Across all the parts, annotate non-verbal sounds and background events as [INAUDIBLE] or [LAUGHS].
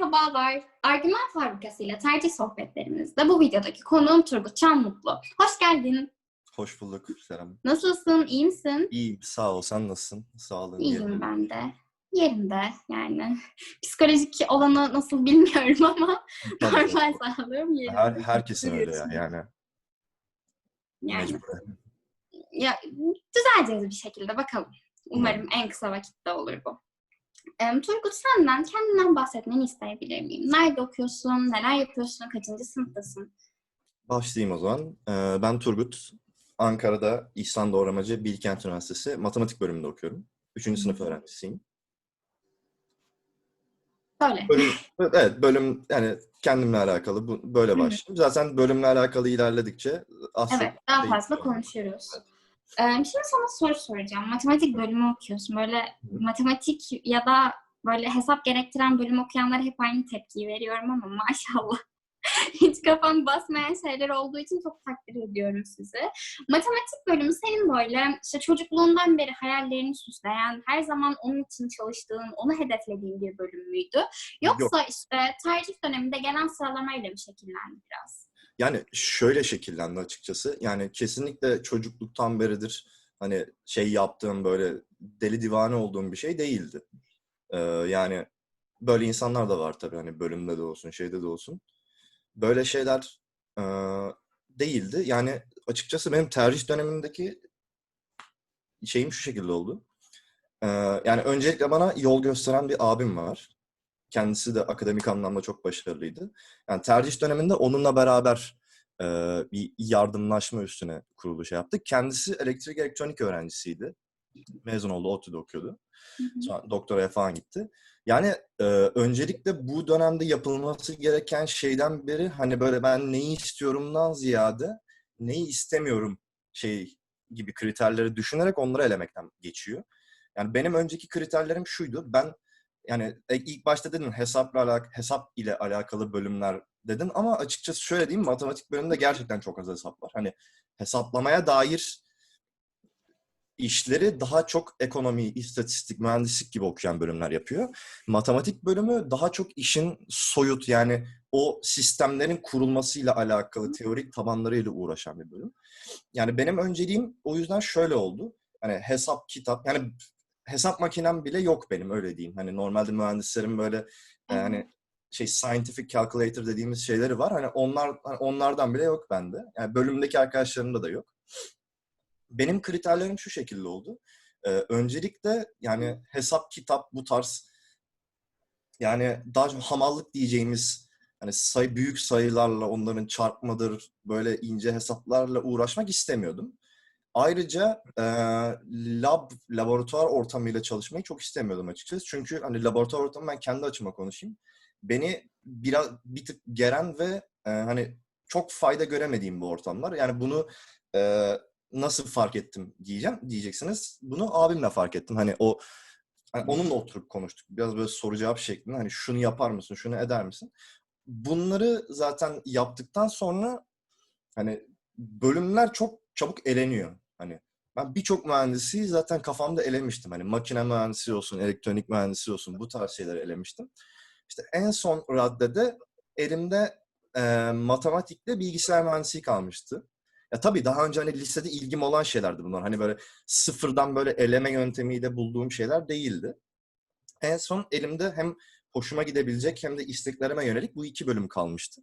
Merhabalar. Argüman Fabrikası ile tercih sohbetlerimizde bu videodaki konuğum Turgut Çanmutlu. Hoş geldin. Hoş bulduk Serap. Nasılsın? İyi misin? İyiyim, sağ ol. Sen nasılsın? Sağlığın İyiyim yerinde. ben de. Yerinde yani. Psikolojik olanı nasıl bilmiyorum [LAUGHS] ama Tabii normal canım. sağlığım yerinde. Her, herkesin öyle ya yani. Yani Mecburen. ya, düzeleceğiz bir şekilde bakalım. Umarım en kısa vakitte olur bu. Em, Turgut senden kendinden bahsetmeni isteyebilir miyim? Nerede okuyorsun? Neler yapıyorsun? Kaçıncı sınıftasın? Başlayayım o zaman. Ee, ben Turgut. Ankara'da İhsan Doğramacı Bilkent Üniversitesi Matematik bölümünde okuyorum. Üçüncü sınıf öğrencisiyim. Böyle. Bölüm, evet bölüm yani kendimle alakalı bu, böyle Hı. başlayayım. Zaten bölümle alakalı ilerledikçe aslında Evet, daha fazla konuşuruz. Ee, şimdi sana soru soracağım. Matematik bölümü okuyorsun. Böyle matematik ya da böyle hesap gerektiren bölüm okuyanlara hep aynı tepkiyi veriyorum ama maşallah. [LAUGHS] Hiç kafam basmayan şeyler olduğu için çok takdir ediyorum sizi. Matematik bölümü senin böyle işte çocukluğundan beri hayallerini süsleyen, her zaman onun için çalıştığın, onu hedeflediğin bir bölüm müydü? Yoksa işte tercih döneminde gelen sıralamayla mı şekillendi biraz? Yani şöyle şekillendi açıkçası. Yani kesinlikle çocukluktan beridir hani şey yaptığım böyle deli divane olduğum bir şey değildi. Ee, yani böyle insanlar da var tabii hani bölümde de olsun şeyde de olsun. Böyle şeyler e, değildi. Yani açıkçası benim tercih dönemindeki şeyim şu şekilde oldu. Ee, yani öncelikle bana yol gösteren bir abim var. Kendisi de akademik anlamda çok başarılıydı. Yani tercih döneminde onunla beraber e, bir yardımlaşma üstüne kurulu şey yaptık. Kendisi elektrik elektronik öğrencisiydi. Mezun oldu, ODTÜ'de okuyordu. Sonra doktoraya falan gitti. Yani e, öncelikle bu dönemde yapılması gereken şeyden beri hani böyle ben neyi istiyorumdan ziyade neyi istemiyorum şey gibi kriterleri düşünerek onları elemekten geçiyor. Yani benim önceki kriterlerim şuydu. Ben yani e, ilk başta dedin hesapla alak hesap ile alakalı bölümler dedin ama açıkçası şöyle diyeyim matematik bölümünde gerçekten çok az hesap var. Hani hesaplamaya dair işleri daha çok ekonomi, istatistik, mühendislik gibi okuyan bölümler yapıyor. Matematik bölümü daha çok işin soyut yani o sistemlerin kurulmasıyla alakalı teorik tabanlarıyla uğraşan bir bölüm. Yani benim önceliğim o yüzden şöyle oldu. Hani hesap, kitap yani hesap makinem bile yok benim öyle diyeyim. Hani normalde mühendislerin böyle e, hani şey scientific calculator dediğimiz şeyleri var. Hani onlar hani onlardan bile yok bende. Yani bölümdeki arkadaşlarımda da yok. Benim kriterlerim şu şekilde oldu. Ee, öncelikle yani hesap, kitap bu tarz yani daha çok hamallık diyeceğimiz hani sayı, büyük sayılarla onların çarpmadır böyle ince hesaplarla uğraşmak istemiyordum. Ayrıca e, lab, laboratuvar ortamıyla çalışmayı çok istemiyordum açıkçası. Çünkü hani laboratuvar ortamı ben kendi açıma konuşayım. Beni biraz bir tık geren ve e, hani çok fayda göremediğim bu ortamlar. Yani bunu e, nasıl fark ettim diyeceğim diyeceksiniz. Bunu abimle fark ettim. Hani o hani onunla oturup konuştuk. Biraz böyle soru cevap şeklinde. Hani şunu yapar mısın, şunu eder misin? Bunları zaten yaptıktan sonra hani bölümler çok çabuk eleniyor. Hani ben birçok mühendisi zaten kafamda elemiştim. Hani makine mühendisi olsun, elektronik mühendisi olsun bu tarz şeyleri elemiştim. İşte en son raddede elimde e, matematikle bilgisayar mühendisliği kalmıştı. Ya tabii daha önce hani lisede ilgim olan şeylerdi bunlar. Hani böyle sıfırdan böyle eleme yöntemiyle bulduğum şeyler değildi. En son elimde hem hoşuma gidebilecek hem de isteklerime yönelik bu iki bölüm kalmıştı.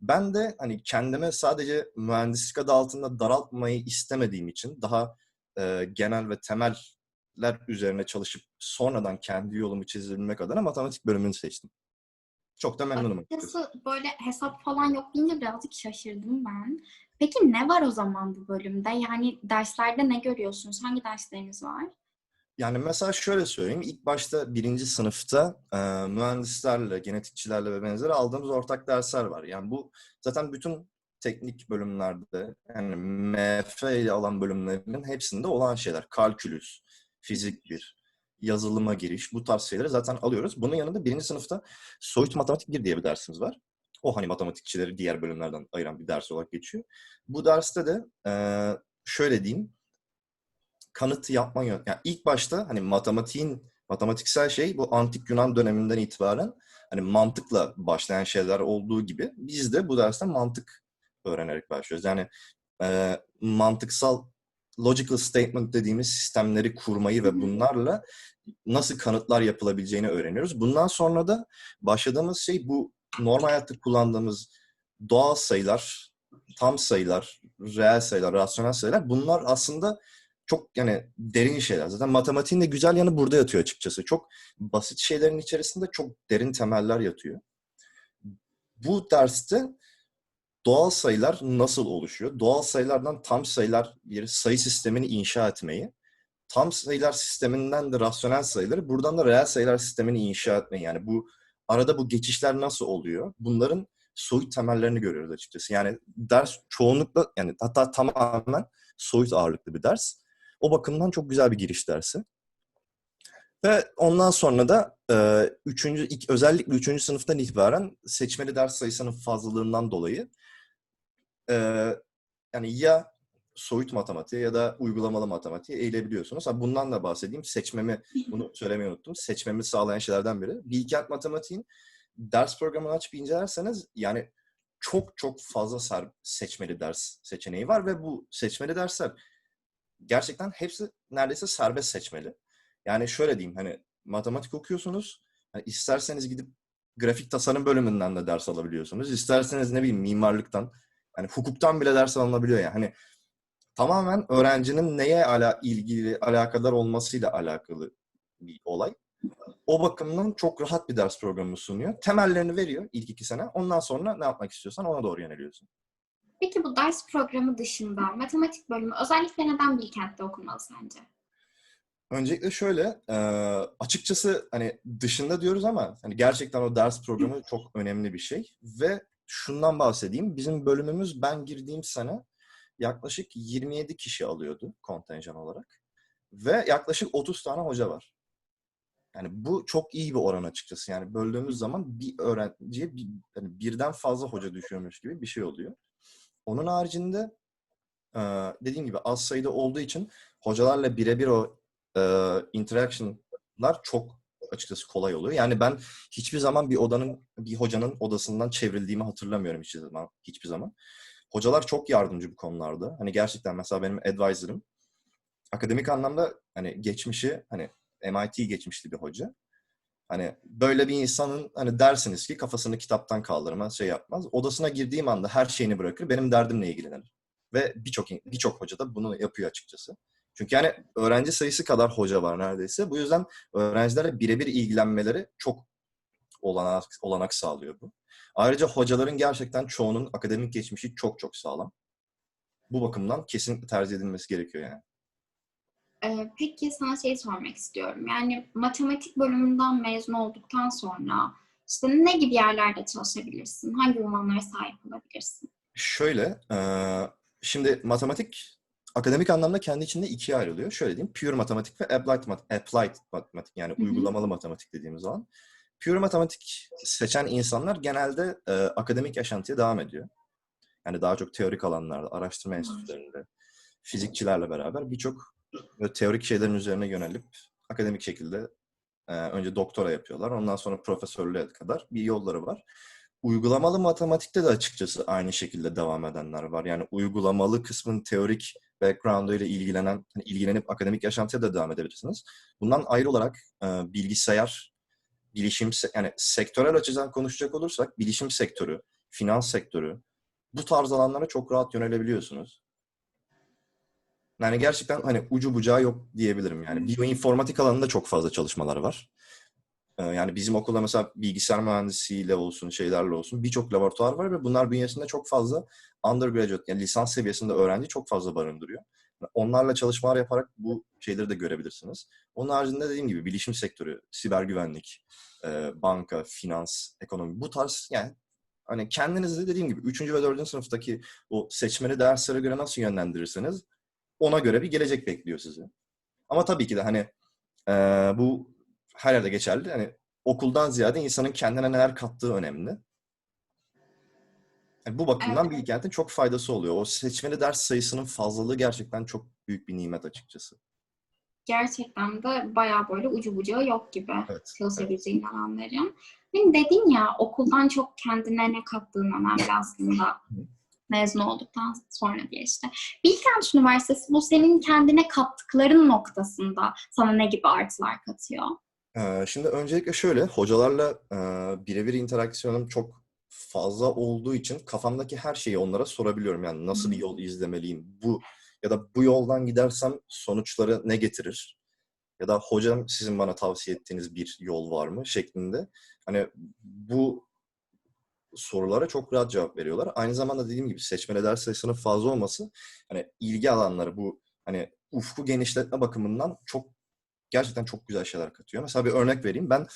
Ben de hani kendime sadece mühendislik adı altında daraltmayı istemediğim için daha e, genel ve temeller üzerine çalışıp sonradan kendi yolumu çizebilmek adına matematik bölümünü seçtim. Çok da memnunum açıkçası. Böyle hesap falan yok deyince birazcık şaşırdım ben. Peki ne var o zaman bu bölümde? Yani derslerde ne görüyorsunuz? Hangi dersleriniz var? Yani mesela şöyle söyleyeyim. İlk başta birinci sınıfta e, mühendislerle, genetikçilerle ve benzeri aldığımız ortak dersler var. Yani bu zaten bütün teknik bölümlerde yani MF ile alan bölümlerin hepsinde olan şeyler. Kalkülüs, fizik 1, yazılıma giriş bu tarz şeyleri zaten alıyoruz. Bunun yanında birinci sınıfta soyut matematik 1 diye bir dersimiz var. O hani matematikçileri diğer bölümlerden ayıran bir ders olarak geçiyor. Bu derste de e, şöyle diyeyim kanıt yapma yön. Yani ilk başta hani matematiğin matematiksel şey bu antik Yunan döneminden itibaren hani mantıkla başlayan şeyler olduğu gibi biz de bu derste mantık öğrenerek başlıyoruz. Yani e, mantıksal logical statement dediğimiz sistemleri kurmayı ve bunlarla nasıl kanıtlar yapılabileceğini öğreniyoruz. Bundan sonra da başladığımız şey bu normal hayatta kullandığımız doğal sayılar, tam sayılar, reel sayılar, rasyonel sayılar bunlar aslında çok yani derin şeyler. Zaten matematiğin de güzel yanı burada yatıyor açıkçası. Çok basit şeylerin içerisinde çok derin temeller yatıyor. Bu derste doğal sayılar nasıl oluşuyor? Doğal sayılardan tam sayılar bir sayı sistemini inşa etmeyi, tam sayılar sisteminden de rasyonel sayıları, buradan da reel sayılar sistemini inşa etmeyi. Yani bu arada bu geçişler nasıl oluyor? Bunların soyut temellerini görüyoruz açıkçası. Yani ders çoğunlukla yani hatta tamamen soyut ağırlıklı bir ders. O bakımdan çok güzel bir giriş dersi. Ve ondan sonra da e, üçüncü, ilk, özellikle üçüncü sınıftan itibaren seçmeli ders sayısının fazlalığından dolayı e, yani ya soyut matematiğe ya da uygulamalı matematiğe eğilebiliyorsunuz. Ha, bundan da bahsedeyim. Seçmemi, bunu söylemeyi unuttum. Seçmemi sağlayan şeylerden biri. Bilkent Matematiğin ders programını açıp incelerseniz yani çok çok fazla seçmeli ders seçeneği var ve bu seçmeli dersler gerçekten hepsi neredeyse serbest seçmeli. Yani şöyle diyeyim hani matematik okuyorsunuz. Hani isterseniz gidip grafik tasarım bölümünden de ders alabiliyorsunuz. İsterseniz ne bileyim mimarlıktan, hani hukuktan bile ders alınabiliyor yani. Hani tamamen öğrencinin neye ala ilgili, alakadar olmasıyla alakalı bir olay. O bakımdan çok rahat bir ders programı sunuyor. Temellerini veriyor ilk iki sene. Ondan sonra ne yapmak istiyorsan ona doğru yöneliyorsun. Peki bu ders programı dışında matematik bölümü özellikle neden Bilkent'te okunmalı sence? Öncelikle şöyle, e, açıkçası hani dışında diyoruz ama hani gerçekten o ders programı çok önemli bir şey. Ve şundan bahsedeyim, bizim bölümümüz ben girdiğim sene yaklaşık 27 kişi alıyordu kontenjan olarak. Ve yaklaşık 30 tane hoca var. Yani bu çok iyi bir oran açıkçası. Yani böldüğümüz zaman bir öğrenciye bir, yani birden fazla hoca düşüyormuş gibi bir şey oluyor. Onun haricinde e, dediğim gibi az sayıda olduğu için hocalarla birebir o e, interaction'lar çok açıkçası kolay oluyor. Yani ben hiçbir zaman bir odanın, bir hocanın odasından çevrildiğimi hatırlamıyorum hiçbir zaman. Hiçbir zaman. Hocalar çok yardımcı bu konularda. Hani gerçekten mesela benim advisor'ım akademik anlamda hani geçmişi hani MIT geçmişli bir hoca. Hani böyle bir insanın hani dersiniz ki kafasını kitaptan kaldırmaz, şey yapmaz. Odasına girdiğim anda her şeyini bırakır, benim derdimle ilgilenir. Ve birçok birçok hoca da bunu yapıyor açıkçası. Çünkü yani öğrenci sayısı kadar hoca var neredeyse. Bu yüzden öğrencilerle birebir ilgilenmeleri çok olanak, olanak sağlıyor bu. Ayrıca hocaların gerçekten çoğunun akademik geçmişi çok çok sağlam. Bu bakımdan kesin tercih edilmesi gerekiyor yani. Ee, peki sana şey sormak istiyorum. Yani matematik bölümünden mezun olduktan sonra işte ne gibi yerlerde çalışabilirsin? Hangi unvanlara sahip olabilirsin? Şöyle, şimdi matematik akademik anlamda kendi içinde ikiye ayrılıyor. Şöyle diyeyim, pure matematik ve applied, applied matematik yani Hı-hı. uygulamalı matematik dediğimiz zaman. Pure matematik seçen insanlar genelde e, akademik yaşantıya devam ediyor. Yani daha çok teorik alanlarda, araştırma enstitülerinde, fizikçilerle beraber birçok teorik şeylerin üzerine yönelip akademik şekilde e, önce doktora yapıyorlar. Ondan sonra profesörlüğe kadar bir yolları var. Uygulamalı matematikte de açıkçası aynı şekilde devam edenler var. Yani uygulamalı kısmın teorik background'u ile ilgilenen, hani ilgilenip akademik yaşantıya da devam edebilirsiniz. Bundan ayrı olarak e, bilgisayar, bilişim, yani sektörel açıdan konuşacak olursak bilişim sektörü, finans sektörü, bu tarz alanlara çok rahat yönelebiliyorsunuz. Yani gerçekten hani ucu bucağı yok diyebilirim. Yani bioinformatik alanında çok fazla çalışmalar var. Yani bizim okulda mesela bilgisayar mühendisiyle olsun, şeylerle olsun birçok laboratuvar var ve bunlar bünyesinde çok fazla undergraduate yani lisans seviyesinde öğrenci çok fazla barındırıyor. Onlarla çalışmalar yaparak bu şeyleri de görebilirsiniz. Onun haricinde dediğim gibi bilişim sektörü, siber güvenlik, banka, finans, ekonomi bu tarz yani hani kendinizi dediğim gibi 3. ve 4. sınıftaki o seçmeli derslere göre nasıl yönlendirirseniz ona göre bir gelecek bekliyor sizi. Ama tabii ki de hani bu her yerde geçerli. Hani okuldan ziyade insanın kendine neler kattığı önemli. Yani bu bakımdan evet. Bilkent'in çok faydası oluyor. O seçmeli ders sayısının fazlalığı gerçekten çok büyük bir nimet açıkçası. gerçekten de bayağı böyle ucu bucağı yok gibi Evet. evet. çalışabileceğin alanların. Benim dedin ya okuldan çok kendine ne kattığın önemli aslında mezun olduktan sonra diye işte. Bilkent Üniversitesi bu senin kendine kattıkların noktasında sana ne gibi artılar katıyor? Ee, Şimdi öncelikle şöyle, hocalarla e, birebir interaksiyonum çok fazla olduğu için kafamdaki her şeyi onlara sorabiliyorum. Yani nasıl bir yol izlemeliyim, bu ya da bu yoldan gidersem sonuçları ne getirir? Ya da hocam sizin bana tavsiye ettiğiniz bir yol var mı şeklinde. Hani bu sorulara çok rahat cevap veriyorlar. Aynı zamanda dediğim gibi seçmeli ders sayısının fazla olması hani ilgi alanları bu hani ufku genişletme bakımından çok gerçekten çok güzel şeyler katıyor. Mesela bir örnek vereyim. Ben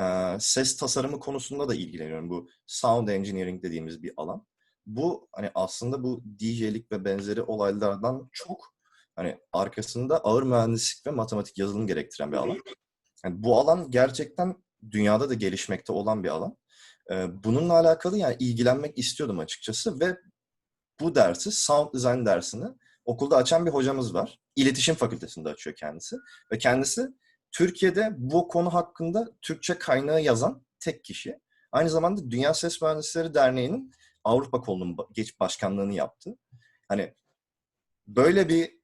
e, ses tasarımı konusunda da ilgileniyorum. Bu sound engineering dediğimiz bir alan. Bu hani aslında bu DJ'lik ve benzeri olaylardan çok hani arkasında ağır mühendislik ve matematik yazılım gerektiren bir alan. Yani bu alan gerçekten dünyada da gelişmekte olan bir alan. Bununla alakalı yani ilgilenmek istiyordum açıkçası ve bu dersi, sound design dersini okulda açan bir hocamız var. İletişim Fakültesinde açıyor kendisi. Ve kendisi Türkiye'de bu konu hakkında Türkçe kaynağı yazan tek kişi. Aynı zamanda Dünya Ses Mühendisleri Derneği'nin Avrupa kolunun geç başkanlığını yaptı. Hani böyle bir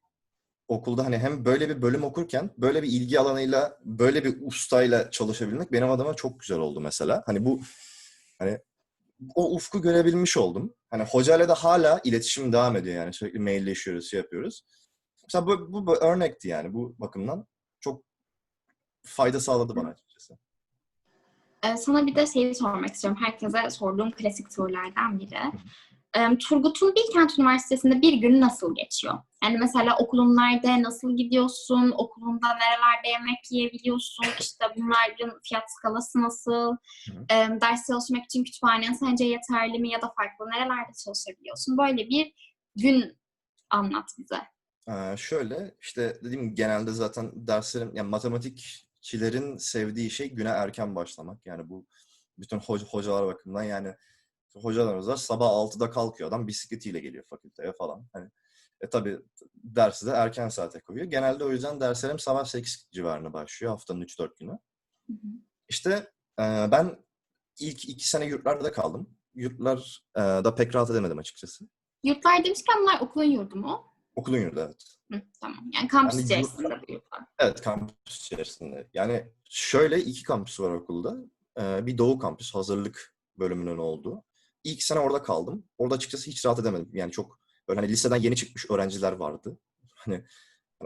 okulda hani hem böyle bir bölüm okurken böyle bir ilgi alanıyla böyle bir ustayla çalışabilmek benim adıma çok güzel oldu mesela. Hani bu hani o ufku görebilmiş oldum. Hani hocayla da hala iletişim devam ediyor yani sürekli mailleşiyoruz, şey yapıyoruz. Mesela bu, bu, bu örnekti yani bu bakımdan çok fayda sağladı bana açıkçası. Ee, sana bir de şeyi sormak istiyorum. Herkese sorduğum klasik sorulardan biri. Turgut'un Bilkent Üniversitesi'nde bir gün nasıl geçiyor? Yani mesela okulun nerede, nasıl gidiyorsun, okulunda nerelerde yemek yiyebiliyorsun, işte bunların fiyat skalası nasıl, ee, ders çalışmak için kütüphanen sence yeterli mi ya da farklı nerelerde çalışabiliyorsun? Böyle bir gün anlat bize. Ee, şöyle işte dediğim gibi genelde zaten derslerim yani matematikçilerin sevdiği şey güne erken başlamak. Yani bu bütün hoca, hocalar bakımından yani hocalarımız var sabah 6'da kalkıyor adam bisikletiyle geliyor fakülteye falan. Hani e tabii dersi de erken saate koyuyor. Genelde o yüzden derslerim sabah 8 civarında başlıyor haftanın 3-4 günü. Hı hı. İşte e, ben ilk iki sene yurtlarda kaldım. Yurtlar e, da pek rahat edemedim açıkçası. Yurtlar demişken bunlar okulun yurdu mu? Okulun yurdu evet. Hı, tamam. Yani kampüs Yani içerisinde yurtlar. Evet kampüs içerisinde. Yani şöyle iki kampüs var okulda. Ee, bir doğu kampüs hazırlık bölümünün olduğu. İlk sene orada kaldım. Orada açıkçası hiç rahat edemedim. Yani çok böyle hani liseden yeni çıkmış öğrenciler vardı. Hani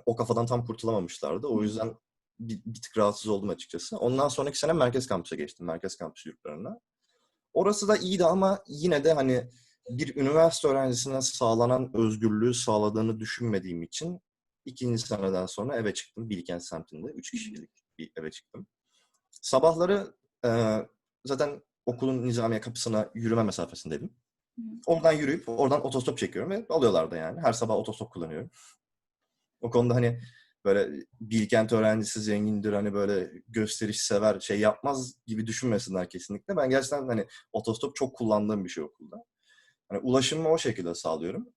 o kafadan tam kurtulamamışlardı. O yüzden bir, bir tık rahatsız oldum açıkçası. Ondan sonraki sene merkez kampüse geçtim. Merkez kampüs yurtlarına. Orası da iyiydi ama yine de hani bir üniversite öğrencisine sağlanan özgürlüğü sağladığını düşünmediğim için ikinci seneden sonra eve çıktım. Bilkent semtinde. Üç kişilik bir eve çıktım. Sabahları e, zaten okulun nizamiye kapısına yürüme mesafesindeydim. Oradan yürüyüp oradan otostop çekiyorum ve alıyorlar da yani. Her sabah otostop kullanıyorum. O konuda hani böyle Bilkent öğrencisi zengindir hani böyle gösteriş sever şey yapmaz gibi düşünmesinler kesinlikle. Ben gerçekten hani otostop çok kullandığım bir şey okulda. Hani ulaşımı o şekilde sağlıyorum.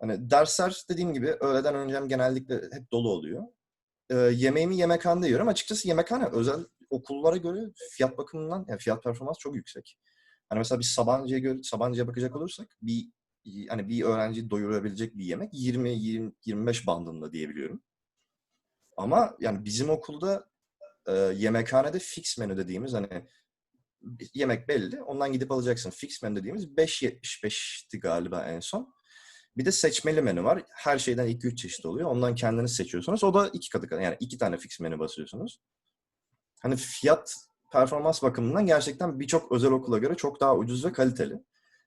Hani dersler dediğim gibi öğleden öncem genellikle hep dolu oluyor. Ee, yemeğimi yemekhanede yiyorum. Açıkçası yemekhane özel okullara göre fiyat bakımından yani fiyat performans çok yüksek. Hani mesela biz Sabancı'ya göre Sabancı'ya bakacak olursak bir hani bir öğrenci doyurabilecek bir yemek 20 20 25 bandında diyebiliyorum. Ama yani bizim okulda e, yemekhanede fix menü dediğimiz hani yemek belli. Ondan gidip alacaksın. Fix menü dediğimiz 5.75'ti galiba en son. Bir de seçmeli menü var. Her şeyden 2-3 çeşit oluyor. Ondan kendiniz seçiyorsunuz. O da iki katı kadar. Yani iki tane fix menü basıyorsunuz. Hani fiyat performans bakımından gerçekten birçok özel okula göre çok daha ucuz ve kaliteli.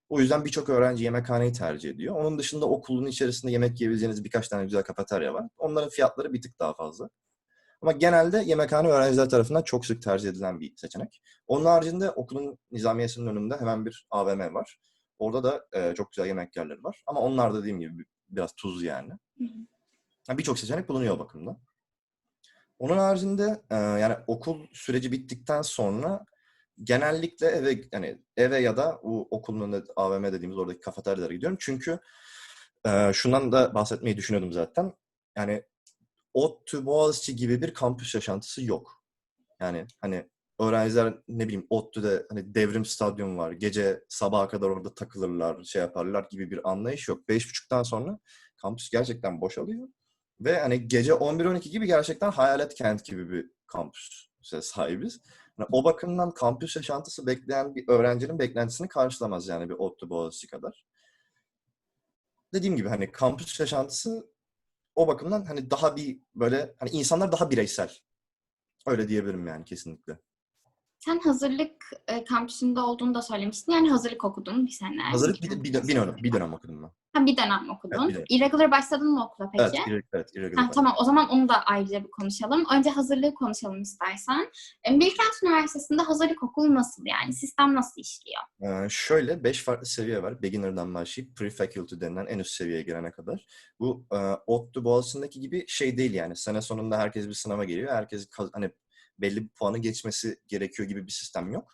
O yüzden birçok öğrenci yemekhaneyi tercih ediyor. Onun dışında okulun içerisinde yemek yiyebileceğiniz birkaç tane güzel kafeterya var. Onların fiyatları bir tık daha fazla. Ama genelde yemekhane öğrenciler tarafından çok sık tercih edilen bir seçenek. Onun haricinde okulun nizamiyesinin önünde hemen bir AVM var. Orada da e, çok güzel yemek yerleri var. Ama onlar da dediğim gibi biraz tuz yani. Birçok seçenek bulunuyor o bakımda. Onun haricinde e, yani okul süreci bittikten sonra genellikle eve yani eve ya da o okulun önünde AVM dediğimiz oradaki kafeteryalara gidiyorum. Çünkü e, şundan da bahsetmeyi düşünüyordum zaten. Yani ODTÜ Boğaziçi gibi bir kampüs yaşantısı yok. Yani hani öğrenciler ne bileyim ODTÜ'de hani devrim stadyum var. Gece sabaha kadar orada takılırlar, şey yaparlar gibi bir anlayış yok. Beş buçuktan sonra kampüs gerçekten boşalıyor. Ve hani gece 11-12 gibi gerçekten hayalet kent gibi bir kampüse sahibiz. Yani o bakımdan kampüs yaşantısı bekleyen bir öğrencinin beklentisini karşılamaz yani bir ODTÜ Boğaziçi kadar. Dediğim gibi hani kampüs yaşantısı o bakımdan hani daha bir böyle hani insanlar daha bireysel. Öyle diyebilirim yani kesinlikle. Sen hazırlık e, kampüsünde olduğunu da söylemiştin. Yani hazırlık okudun bir sene. Hazırlık bir, bir, bir, dönem, bir dönem okudum ben. Ha, bir dönem okudun. Evet, bir dönem. Irregular başladın mı okula peki? Evet, irre- evet irregular. Ha, tamam o zaman onu da ayrıca bir konuşalım. Önce hazırlığı konuşalım istersen. E, Bilkent Üniversitesi'nde hazırlık okulu nasıl yani? Sistem nasıl işliyor? Ee, şöyle beş farklı seviye var. Beginner'dan başlayıp pre-faculty denilen en üst seviyeye gelene kadar. Bu e, ODTÜ Boğaziçi'ndeki gibi şey değil yani. Sene sonunda herkes bir sınava geliyor. Herkes hani belli bir puanı geçmesi gerekiyor gibi bir sistem yok.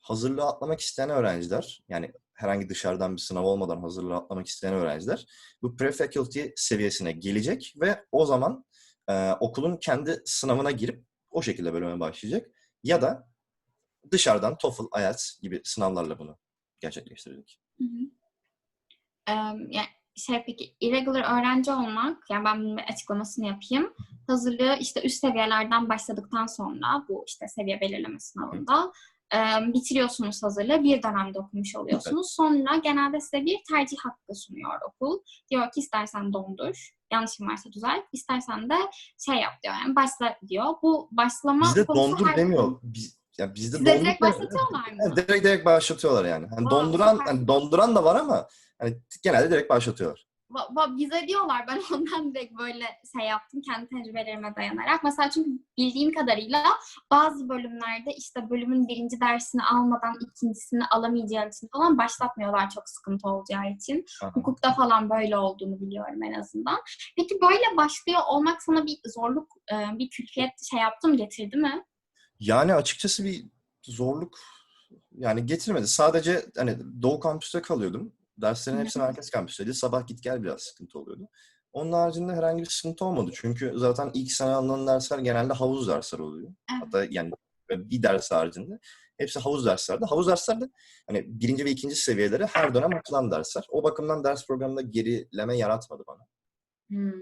Hazırlığı atlamak isteyen öğrenciler, yani herhangi dışarıdan bir sınav olmadan hazırlığı atlamak isteyen öğrenciler bu pre-faculty seviyesine gelecek ve o zaman e, okulun kendi sınavına girip o şekilde bölüme başlayacak. Ya da dışarıdan TOEFL, IELTS gibi sınavlarla bunu gerçekleştirecek. Hı hı. Ee, yani şey peki irregular öğrenci olmak yani ben bunun açıklamasını yapayım. Hazırlığı işte üst seviyelerden başladıktan sonra bu işte seviye belirleme sınavında e, bitiriyorsunuz hazırlığı. Bir dönemde okumuş oluyorsunuz. Sonra genelde size bir tercih hakkı sunuyor okul. Diyor ki istersen dondur. Yanlışım varsa düzelt. İstersen de şey yap diyor yani başla diyor. Bu başlama Bizde dondur her- demiyor. Biz, ya bizde Size direkt başlatıyorlar mı? Yani direkt direkt başlatıyorlar yani. Aa, donduran hani donduran da var ama hani genelde direkt başlatıyorlar. Bize diyorlar ben [LAUGHS] ondan direkt böyle şey yaptım kendi tecrübelerime dayanarak. Mesela çünkü bildiğim kadarıyla bazı bölümlerde işte bölümün birinci dersini almadan ikincisini alamayacağın için falan başlatmıyorlar çok sıkıntı olacağı için. Aha. Hukukta falan böyle olduğunu biliyorum en azından. Peki böyle başlıyor olmak sana bir zorluk, e, bir külfiyet şey yaptı mı, getirdi mi? Yani açıkçası bir zorluk yani getirmedi. Sadece hani Doğu kampüste kalıyordum. Derslerin hepsi merkez kampüsteydi. Sabah git gel biraz sıkıntı oluyordu. Onun haricinde herhangi bir sıkıntı olmadı. Çünkü zaten ilk sene alınan dersler genelde havuz dersler oluyor. Evet. Hatta yani bir ders haricinde hepsi havuz derslerde. Havuz derslerde hani birinci ve ikinci seviyeleri her dönem atılan dersler. O bakımdan ders programında gerileme yaratmadı bana. Hmm.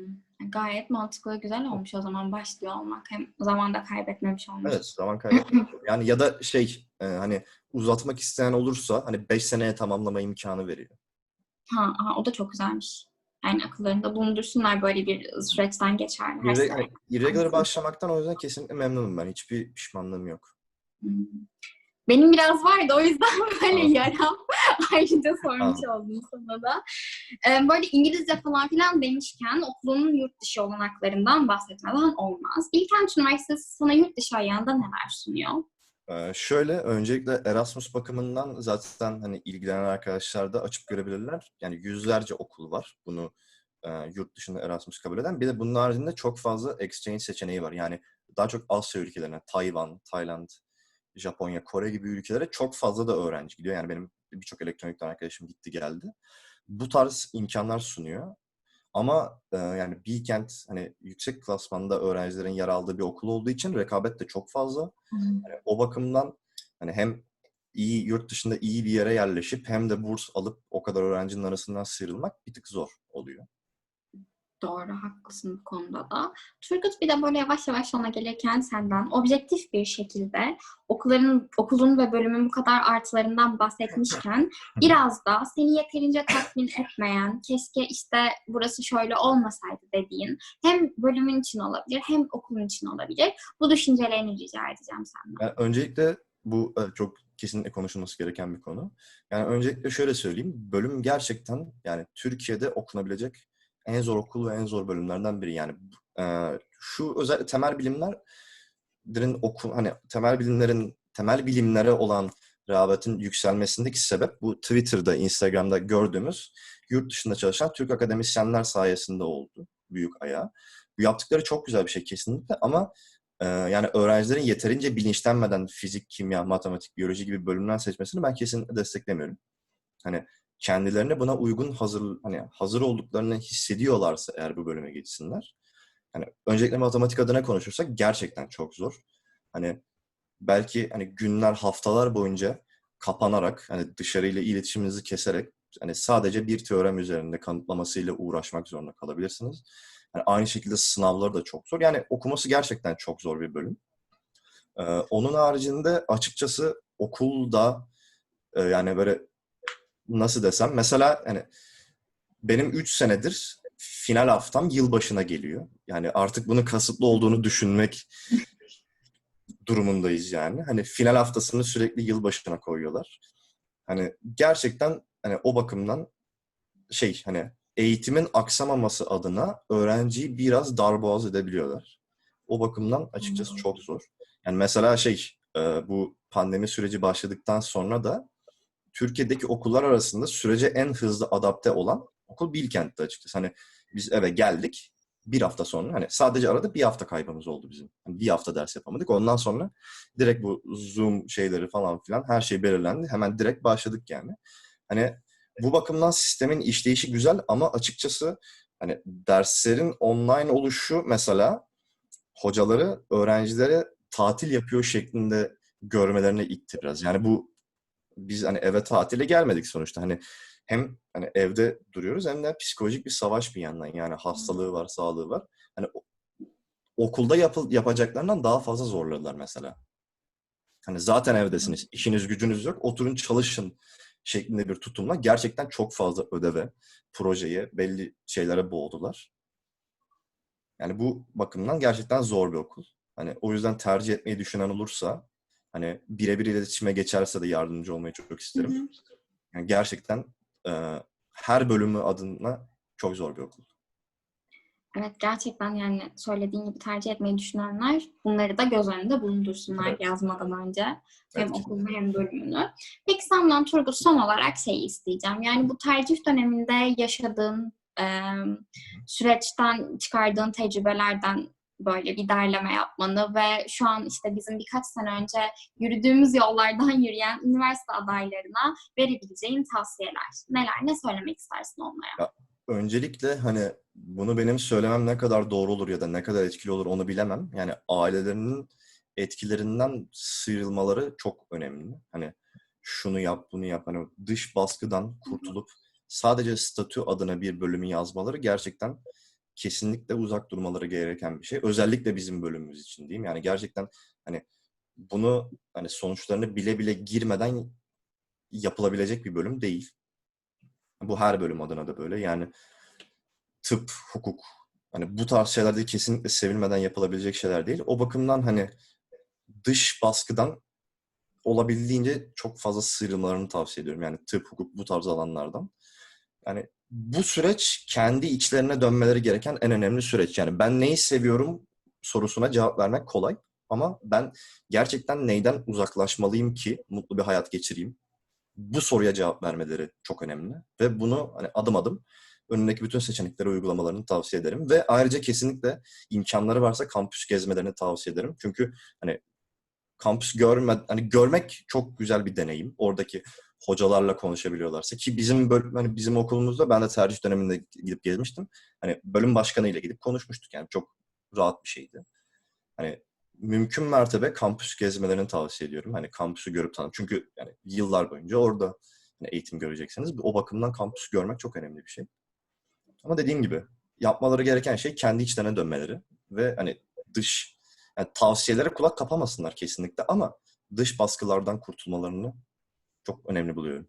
Gayet mantıklı, güzel olmuş o zaman başlıyor olmak. Hem zaman da kaybetmemiş olmuş. Evet, zaman kaybı. yani ya da şey e, hani uzatmak isteyen olursa hani 5 seneye tamamlama imkanı veriyor. Ha, ha, o da çok güzelmiş. Yani akıllarında bulundursunlar böyle bir süreçten geçer. Her İrre, hani irregular başlamaktan o yüzden kesinlikle memnunum ben. Hiçbir pişmanlığım yok. Hmm. Benim biraz vardı o yüzden [LAUGHS] böyle Tamam. yaram [LAUGHS] ayrıca sormuş oldum sana da. Ee, böyle İngilizce falan filan demişken okulun yurt dışı olanaklarından bahsetmeden olmaz. Bilkent Üniversitesi sana yurt dışı ayağında neler sunuyor? Şöyle öncelikle Erasmus bakımından zaten hani ilgilenen arkadaşlar da açıp görebilirler. Yani yüzlerce okul var bunu yurt dışında Erasmus kabul eden. Bir de bunun haricinde çok fazla exchange seçeneği var. Yani daha çok Asya ülkelerine, Tayvan, Tayland, Japonya, Kore gibi ülkelere çok fazla da öğrenci gidiyor. Yani benim birçok elektronikten arkadaşım gitti geldi. Bu tarz imkanlar sunuyor. Ama e, yani Bilkent hani yüksek klasmanda öğrencilerin yer aldığı bir okul olduğu için rekabet de çok fazla. Yani o bakımdan hani hem iyi yurt dışında iyi bir yere yerleşip hem de burs alıp o kadar öğrencinin arasından sıyrılmak bir tık zor oluyor. Doğru, haklısın bu konuda da. Turgut bir de böyle yavaş yavaş sona gelirken senden objektif bir şekilde okulların, okulun ve bölümün bu kadar artılarından bahsetmişken [LAUGHS] biraz da seni yeterince tatmin etmeyen, keşke işte burası şöyle olmasaydı dediğin hem bölümün için olabilir hem okulun için olabilir. Bu düşüncelerini rica edeceğim senden. Yani öncelikle bu evet, çok kesinlikle konuşulması gereken bir konu. Yani öncelikle şöyle söyleyeyim. Bölüm gerçekten yani Türkiye'de okunabilecek en zor okul ve en zor bölümlerden biri. Yani e, şu özellikle temel bilimlerin okul hani temel bilimlerin temel bilimlere olan rağbetin yükselmesindeki sebep bu Twitter'da, Instagram'da gördüğümüz yurt dışında çalışan Türk akademisyenler sayesinde oldu. Büyük ayağı. Bu yaptıkları çok güzel bir şey kesinlikle ama ee, yani öğrencilerin yeterince bilinçlenmeden fizik, kimya, matematik, biyoloji gibi bölümler seçmesini ben kesinlikle desteklemiyorum. Hani kendilerine buna uygun hazır hani hazır olduklarını hissediyorlarsa eğer bu bölüme geçsinler. hani öncelikle matematik adına konuşursak gerçekten çok zor. Hani belki hani günler, haftalar boyunca kapanarak hani dışarıyla iletişiminizi keserek hani sadece bir teorem üzerinde kanıtlamasıyla uğraşmak zorunda kalabilirsiniz. Yani aynı şekilde sınavları da çok zor. Yani okuması gerçekten çok zor bir bölüm. Ee, onun haricinde açıkçası okulda e, yani böyle nasıl desem mesela hani benim 3 senedir final haftam yılbaşına geliyor. Yani artık bunun kasıtlı olduğunu düşünmek durumundayız yani. Hani final haftasını sürekli yılbaşına koyuyorlar. Hani gerçekten hani o bakımdan şey hani eğitimin aksamaması adına öğrenciyi biraz darboğaz edebiliyorlar. O bakımdan açıkçası çok zor. Yani mesela şey bu pandemi süreci başladıktan sonra da Türkiye'deki okullar arasında sürece en hızlı adapte olan okul Bilkent'te açıkçası. Hani biz eve geldik bir hafta sonra hani sadece arada bir hafta kaybımız oldu bizim. Hani bir hafta ders yapamadık. Ondan sonra direkt bu Zoom şeyleri falan filan her şey belirlendi. Hemen direkt başladık yani. Hani bu bakımdan sistemin işleyişi güzel ama açıkçası hani derslerin online oluşu mesela hocaları öğrencilere tatil yapıyor şeklinde görmelerine itti biraz. Yani bu biz hani eve tatile gelmedik sonuçta. Hani hem hani evde duruyoruz hem de psikolojik bir savaş bir yandan. Yani hastalığı var, sağlığı var. Hani okulda yapıl, yapacaklarından daha fazla zorladılar mesela. Hani zaten evdesiniz, işiniz gücünüz yok, oturun çalışın şeklinde bir tutumla gerçekten çok fazla ödeve, projeye, belli şeylere boğdular. Yani bu bakımdan gerçekten zor bir okul. Hani o yüzden tercih etmeyi düşünen olursa hani birebir iletişime geçerse de yardımcı olmayı çok isterim. Hı hı. Yani gerçekten e, her bölümü adına çok zor bir okul. Evet gerçekten yani söylediğin gibi tercih etmeyi düşünenler bunları da göz önünde bulundursunlar evet. yazmadan önce. Hem evet. okulunu hem bölümünü. Peki senden Turgut son olarak şey isteyeceğim. Yani bu tercih döneminde yaşadığın e, süreçten çıkardığın tecrübelerden böyle bir derleme yapmanı ve şu an işte bizim birkaç sene önce yürüdüğümüz yollardan [LAUGHS] yürüyen üniversite adaylarına verebileceğin tavsiyeler. Neler, ne söylemek istersin onlara? Ya, öncelikle hani bunu benim söylemem ne kadar doğru olur ya da ne kadar etkili olur onu bilemem. Yani ailelerinin etkilerinden sıyrılmaları çok önemli. Hani şunu yap, bunu yap. Hani dış baskıdan kurtulup sadece statü adına bir bölümü yazmaları gerçekten kesinlikle uzak durmaları gereken bir şey. Özellikle bizim bölümümüz için diyeyim. Yani gerçekten hani bunu hani sonuçlarını bile bile girmeden yapılabilecek bir bölüm değil. Bu her bölüm adına da böyle. Yani tıp, hukuk hani bu tarz şeylerde kesinlikle sevilmeden yapılabilecek şeyler değil. O bakımdan hani dış baskıdan olabildiğince çok fazla sıyrılmalarını tavsiye ediyorum. Yani tıp, hukuk bu tarz alanlardan. Yani bu süreç kendi içlerine dönmeleri gereken en önemli süreç. Yani ben neyi seviyorum sorusuna cevap vermek kolay. Ama ben gerçekten neyden uzaklaşmalıyım ki mutlu bir hayat geçireyim? Bu soruya cevap vermeleri çok önemli. Ve bunu hani adım adım önündeki bütün seçenekleri uygulamalarını tavsiye ederim. Ve ayrıca kesinlikle imkanları varsa kampüs gezmelerini tavsiye ederim. Çünkü hani kampüs görme, hani görmek çok güzel bir deneyim. Oradaki hocalarla konuşabiliyorlarsa ki bizim bölüm, hani bizim okulumuzda ben de tercih döneminde gidip gezmiştim. Hani bölüm başkanıyla gidip konuşmuştuk yani çok rahat bir şeydi. Hani mümkün mertebe kampüs gezmelerini tavsiye ediyorum. Hani kampüsü görüp tanım. Çünkü yani yıllar boyunca orada hani eğitim göreceksiniz. O bakımdan kampüsü görmek çok önemli bir şey. Ama dediğim gibi yapmaları gereken şey kendi içlerine dönmeleri ve hani dış yani tavsiyelere kulak kapamasınlar kesinlikle ama dış baskılardan kurtulmalarını çok önemli buluyorum.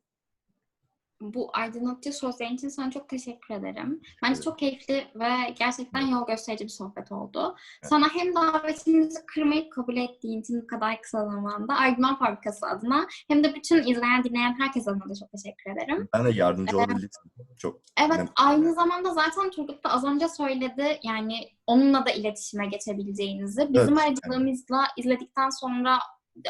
Bu aydınlatıcı sözlerin için sana çok teşekkür ederim. Bence evet. çok keyifli ve gerçekten yol gösterici bir sohbet oldu. Evet. Sana hem davetimizi kırmayıp kabul ettiğin için bu kadar kısa zamanda Argüman Fabrikası adına hem de bütün izleyen, dinleyen herkes adına da çok teşekkür ederim. Ben de yardımcı evet. olabildim. Çok. Evet, önemli. aynı zamanda zaten Turgut da az önce söyledi. Yani onunla da iletişime geçebileceğinizi. Bizim evet. aracılığımızla izledikten sonra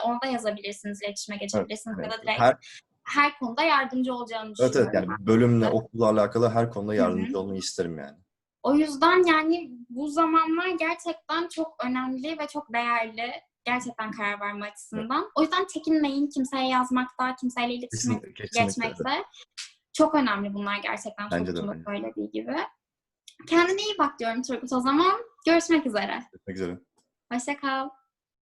ona da yazabilirsiniz, iletişime geçebilirsiniz evet, ya da direkt her, her konuda yardımcı olacağını düşünüyorum. Evet evet yani bölümle, okulla alakalı her konuda yardımcı Hı-hı. olmayı isterim yani. O yüzden yani bu zamanlar gerçekten çok önemli ve çok değerli. Gerçekten karar verme açısından. Evet. O yüzden çekinmeyin kimseye yazmakta, kimseyle iletişime geçmekte. Evet. Çok önemli bunlar gerçekten. Bence çok söylediği gibi. Kendine iyi bak diyorum Turgut o zaman. Görüşmek üzere. Görüşmek üzere. Hoşça kal.